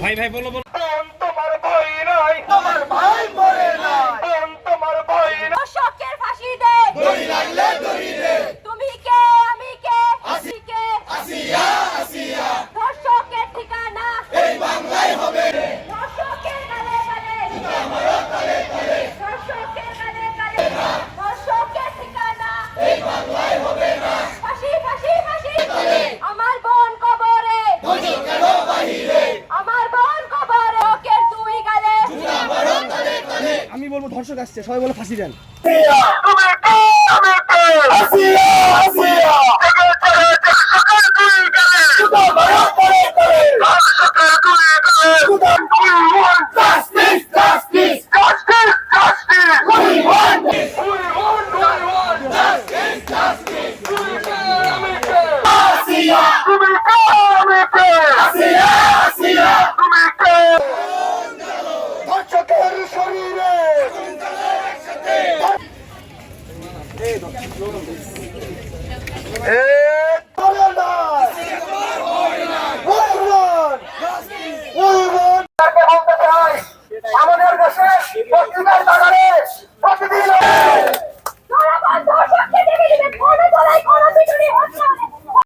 ভাই ভাই বলো বলো। তোমার ভয় নাই। তোমার ভাই মরে নাই। তোমার ভয় নাই। শকের ফাঁসি দে দড়ি লাগলে দড়ি দে বলব ধর্ষক আসছে সবাই বলে ফাঁসি দেন। চোখের শরীরে। আমাদের দেশে পত্রিকার বাগানে